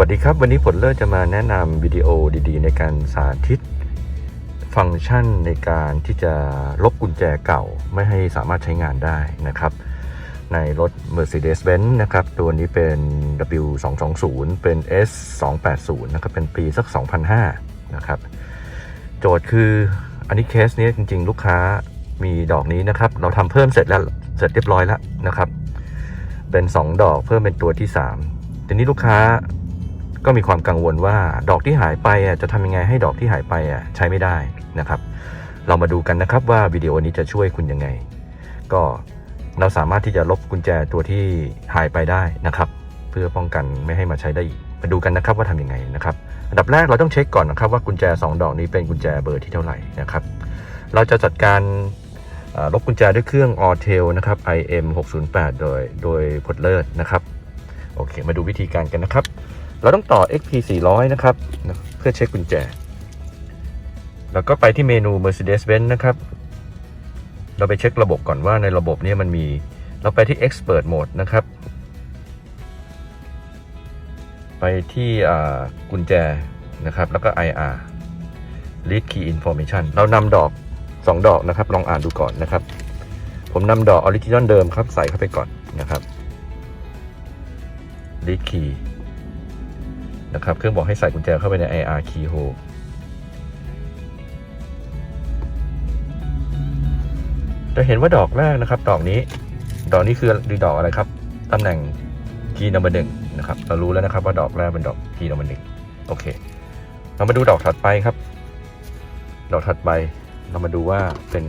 วัสดีครับ วันนี้ผลเลิศจะมาแนะนำวิดีโอดีๆ ในการสาธิต ฟังก์ชันในการที่จะลบกุญแจเก่าไม่ให้สามารถใช้งานได้นะครับ ในรถ Mercedes-Benz นะครับ ตัวนี้เป็น W220 เป็น S280 นะครับ เป็นปีสัก 2005 นะครับ โจทย์คืออันนี้เคสนี้จริง ๆ ลูกค้ามีดอกนี้นะครับ เราทำเพิ่มเสร็จแล้วเสร็จเรียบร้อยแล้วนะครับ เป็น 2 ดอกเพิ่มเป็นตัวที่ 3 ทีนี้ลูกค้า ก็มีความกังวลว่าดอกที่หายไปอะจะทำยังไงให้ดอกที่หายไปอะใช้ไม่ได้นะครับ เรามาดูกันนะครับว่าวิดีโอนี้จะช่วยคุณยังไง ก็เราสามารถที่จะลบกุญแจตัวที่หายไปได้นะครับ เพื่อป้องกันไม่ให้มาใช้ได้อีกมาดูกันนะครับว่าทำยังไงนะครับอันดับแรกเราต้องเช็คก่อนนะครับว่ากุญแจ 2 ดอกนี้เป็นกุญแจเบอร์ที่เท่าไหร่นะครับ เราจะจัดการลบกุญแจด้วยเครื่อง a r t e l นะครับ IM 608 โดยโดยผลเลิศนะครับ โอเค มาดูวิธีการกันนะครับ เราต้องต่อ XP 400 นะครับนะเพื่อเช็คกุญแจ แล้วก็ไปที่เมนู Mercedes-Benz นะครับ เราไปเช็คระบบก่อนว่าในระบบนี้มันมี เราไปที่ Expert Mode นะครับ ไปที่กุญแจนะครับ แล้วก็ IR Lead Key Information เรานำดอก 2 ดอกนะครับ ลองอ่านดูก่อนนะครับ ผมนำดอกออริจินอลเดิมครับ ใส่เข้าไปก่อนนะครับ Lead Key นะครับเครื่องบอกให้ใส่กุญแจเข้าไปใน IR Key Hole จะเห็นว่าดอกแรกนะครับ ดอกนี้ ดอกนี้คือดีดอกอะไรครับตำแหน่ง key number หนึ่งนะครับ เรารู้แล้วนะครับว่าดอกแรกเป็นดอก key number หนึ่งโอเค เรามาดูดอกถัดไปครับ ดอกถัดไป เรามาดูว่าเป็น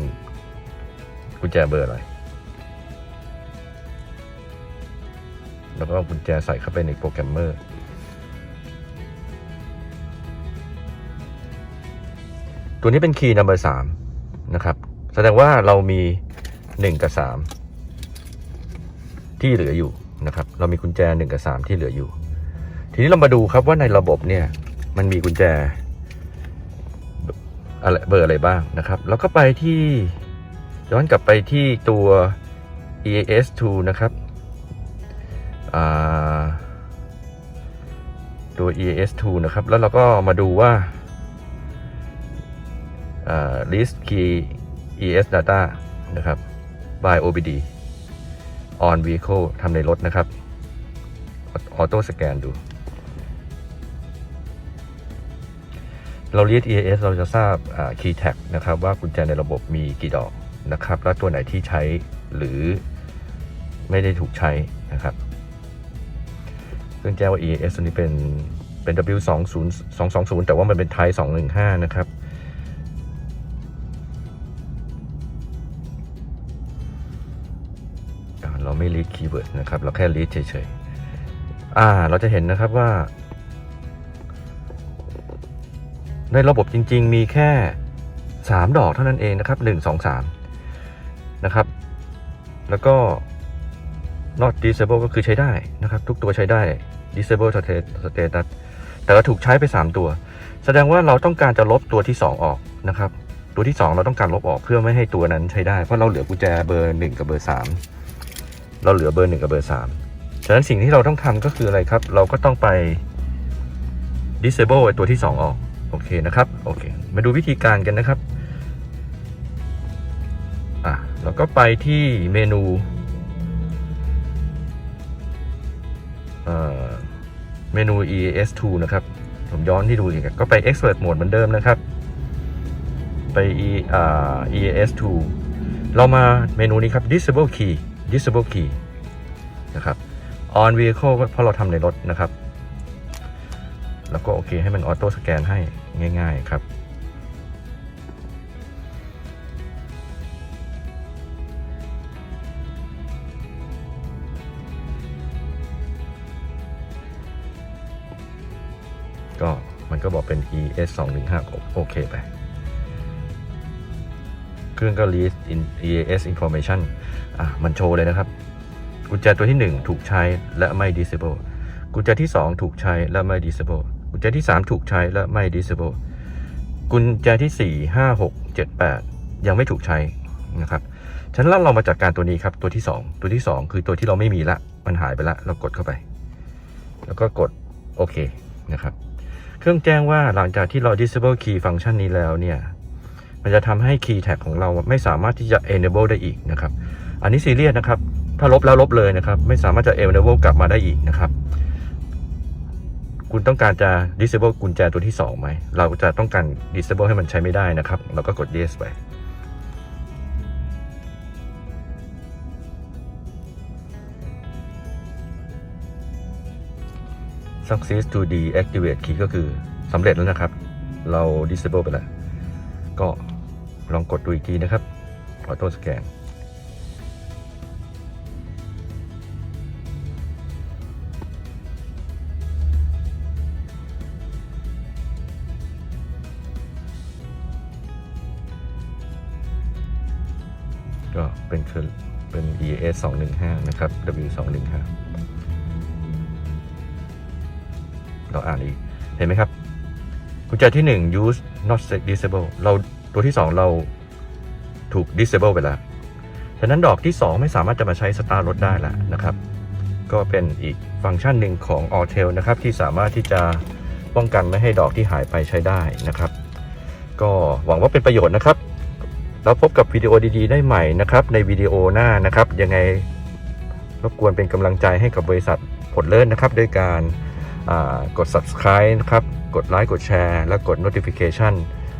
กุญแจเบอร์อะไรแล้วก็กุญแจใส่เข้าไปในโปรแกรมเมอร์ ตัวนี้เป็น key number สามนะครับ แสดงว่าเรามี1กับ3ที่เหลืออยู่นะครับ เรามีกุญแจ1กับ3ที่เหลืออยู่ ทีนี้เรามาดูครับว่าในระบบเนี่ย มันมีกุญแจอะไรเบอร์อะไรบ้างนะครับ แล้วก็ไปที่ย้อนกลับไปที่ตัว EAS2 นะครับตัว EAS2 นะครับ แล้วเราก็มาดูว่า list key ES data นะครับ by OBD on vehicle ทำในรถนะครับ ออโต้สแกนดู เรา list ES เราจะทราบ key tag นะครับว่ากุญแจในระบบมีกี่ดอกนะครับ แล้วตัวไหนที่ใช้หรือไม่ได้ถูกใช้นะครับซึ่องแจ้ว่า ES ตัวนี้เป็นเป็น W20 220 แต่ว่ามันเป็นไทย215 นะครับ เราไม่ read keyword นะครับ เราแค่ read เฉยๆอ่า เราจะเห็นนะครับว่า ในระบบจริง ๆ มีแค่ 3 ดอกเท่านั้นเองนะครับ 1 2 3 นะครับ แล้วก็ not disable ก็คือใช้ได้นะครับ ทุกตัวใช้ได้ disable status แต่ก็ถูกใช้ไป 3 ตัว แสดงว่าเราต้องการจะลบตัวที่ 2 ออกนะครับ ตัวที่ 2 เราต้องการลบออกเพื่อไม่ให้ตัวนั้นใช้ได้ เพราะเราเหลือกุญแจเบอร์ 1 กับเบอร์ 3 เราเหลือเบอร์1กับเบอร์3ฉะนั้นสิ่งที่เราต้องทำก็คืออะไรครับ เราก็ต้องไป disable ตัวที่ 2 ออก โอเคนะครับ โอเค มาดูวิธีการกันนะครับ อะเราก็ไปที่เมนูเอ่อเมนู EAS2 นะครับ ผมย้อนที่ดูอีกก็ไป Expert Mode เหมือนเดิมนะครับ ไป E อ่า EAS2 เรามาเมนูนี้ครับ disable key disable key นะครับ on vehicle เพราะเราทำในรถนะครับ แล้วก็โอเคให้มันออโต้สแกนให้ง่าย ๆครับก็มันก็บอกเป็น ES 2 1 5โอเคไป เครื่องก็ read in EAS information อะมันโชว์เลยนะครับ กุญแจตัวที่ 1 ถูกใช้และไม่ disable กุญแจที่ 2 ถูกใช้และไม่ disable กุญแจที่ 3 ถูกใช้และไม่ disable กุญแจที่ 4 5 6 7 8 ยังไม่ถูกใช้นะครับฉะนั้นเรามาจัดการตัวนี้ครับตัวที่ 2 ตัวที่ 2 คือตัวที่เราไม่มีละมันหายไปละเรากดเข้าไป แล้วก็กดโอเคนะครับ เครื่องแจ้งว่าหลังจากที่เรา disable key ฟังก์ชันนี้แล้วเนี่ย มันจะทำให้ key tag ของเราไม่สามารถที่จะ enable ได้อีกนะครับ อันนี้ซีเรียสนะครับ ถ้าลบแล้วลบเลยนะครับ ไม่สามารถจะ enable กลับมาได้อีกนะครับ คุณต้องการจะ disable กุญแจตัวที่2ไหม เราจะต้องการ disable ให้มันใช้ไม่ได้นะครับ เราก็กด yes ไป success to deactivate key ก็คือสำเร็จแล้วนะครับ เรา disable ไปแล้วก็ ลองกดดูอีกทีนะครับ auto scan ก็เป็นคือเป็น EAS 215 นะครับ W 215เราอ่านอีก เห็นไหมครับกุญแจที่ 1 use not disable เรา ตัวที่ 2 เราถูก disable ไปแล้ว ฉะนั้นดอกที่ 2 ไม่สามารถจะมาใช้สตาร์รถได้แล้วนะครับ ก็เป็นอีกฟังก์ชันหนึ่งของ a l t e l นะครับที่สามารถที่จะป้องกันไม่ให้ดอกที่หายไปใช้ได้นะครับ ก็หวังว่าเป็นประโยชน์นะครับ แล้วพบกับวิดีโอดีๆ ได้ใหม่นะครับ ในวิดีโอหน้านะครับ ยังไงรบกวนเป็นกำลังใจให้กับบริษัทผลเลิศนะครับ ด้วยการกด subscribe นะครับ กดไลค์กดแชร์ และกด notification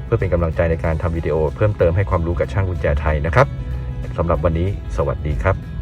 เพื่อเป็นกำลังใจในการทำวิดีโอเพิ่มเติมให้ความรู้กับช่างกุญแจไทยนะครับสำหรับวันนี้สวัสดีครับ